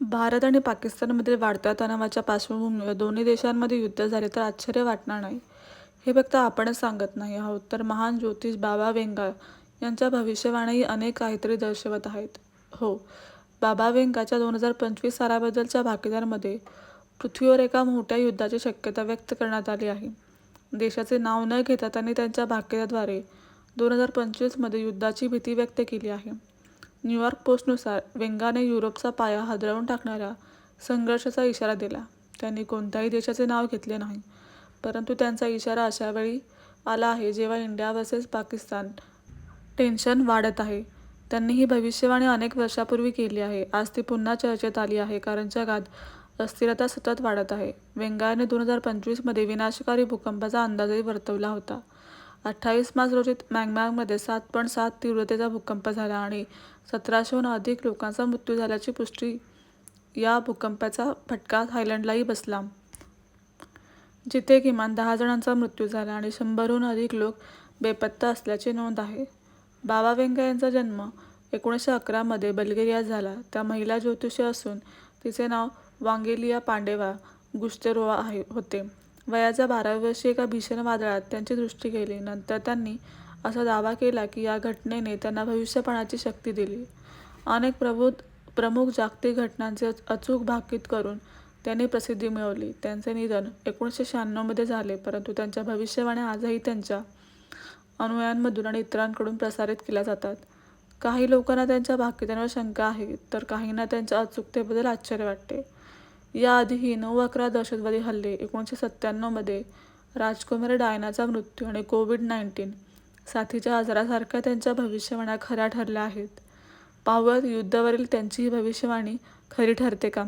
भारत आणि पाकिस्तानमधील वाढत्या तणावाच्या पार्श्वभूमीवर दोन्ही देशांमध्ये युद्ध झाले तर आश्चर्य वाटणार नाही. हे फक्त आपणच सांगत नाही आहोत तर महान ज्योतिष बाबा वेंगा यांच्या भविष्यवाणीही अनेक काहीतरी दर्शवत आहेत. हो, बाबा वेंगाच्या दोन हजार पंचवीस सालाबद्दलच्या भागीदारमध्ये पृथ्वीवर एका मोठ्या युद्धाची शक्यता व्यक्त करण्यात आली आहे. देशाचे नाव न घेता त्यांनी त्यांच्या भाकिताद्वारे दोन हजार पंचवीसमध्ये युद्धाची भीती व्यक्त केली आहे. न्यूयॉर्क पोस्टनुसार वेंगाने युरोपचा पाया हादरवून टाकणाऱ्या संघर्षाचा इशारा दिला. त्यांनी कोणत्याही देशाचे नाव घेतले नाही. परंतु त्यांचा इशारा अशा वेळी आला आहे जेव्हा इंडिया वर्सेस पाकिस्तान टेन्शन वाढत आहे. त्यांनी ही भविष्यवाणी अनेक वर्षापूर्वी केली आहे. आज ती पुन्हा चर्चेत आली आहे कारण जगात अस्थिरता सतत वाढत आहे. वेंगाने दोन हजार पंचवीसमध्ये विनाशकारी भूकंपाचा अंदाजही वर्तवला होता. अठ्ठावीस मार्च रोजी मॅकमॅनमध्ये सात पॉईंट सात तीव्रतेचा भूकंप झाला आणि सतराशेहून अधिक लोकांचा मृत्यू झाल्याची पुष्टी या भूकंपाचा फटका थायलंडलाही बसला. जिथे किमान दहा जणांचा मृत्यू झाला आणि शंभरहून अधिक लोक बेपत्ता असल्याची नोंद आहे. बाबा व्यंग यांचा जन्म एकोणीसशे अकरामध्ये बल्गेरियात झाला. त्या महिला ज्योतिषी असून तिचे नाव वांगेलिया पांडेवा गुस्तेरोवा होते. वयाच्या बाराव्या वर्षी एका भीषण वादळात त्यांची दृष्टी गेली. नंतर त्यांनी असा दावा केला की या घटनेने त्यांना भविष्यपणाची शक्ती दिली. अनेक प्रमुख जागतिक घटनांचे अचूक भाकीत करून त्यांनी प्रसिद्धी मिळवली. त्यांचे निधन एकोणीसशे शहाण्णवमध्ये झाले परंतु त्यांच्या भविष्यवाण्या आजही त्यांच्या अनुयायांमधून आणि इतरांकडून प्रसारित केल्या जातात. काही लोकांना त्यांच्या भाकितांवर शंका आहे तर काहींना त्यांच्या अचूकतेबद्दल आश्चर्य वाटते. याआधीही नऊ अकरा दहशतवादी हल्ले, एकोणीसशे सत्त्याण्णवमध्ये राजकुमार डायनाचा मृत्यू आणि कोविड नाईन्टीन साथीच्या आजारासारख्या त्यांच्या भविष्यवाण्या खऱ्या ठरल्या आहेत. पाहूयात युद्धावरील त्यांची ही भविष्यवाणी खरी ठरते का?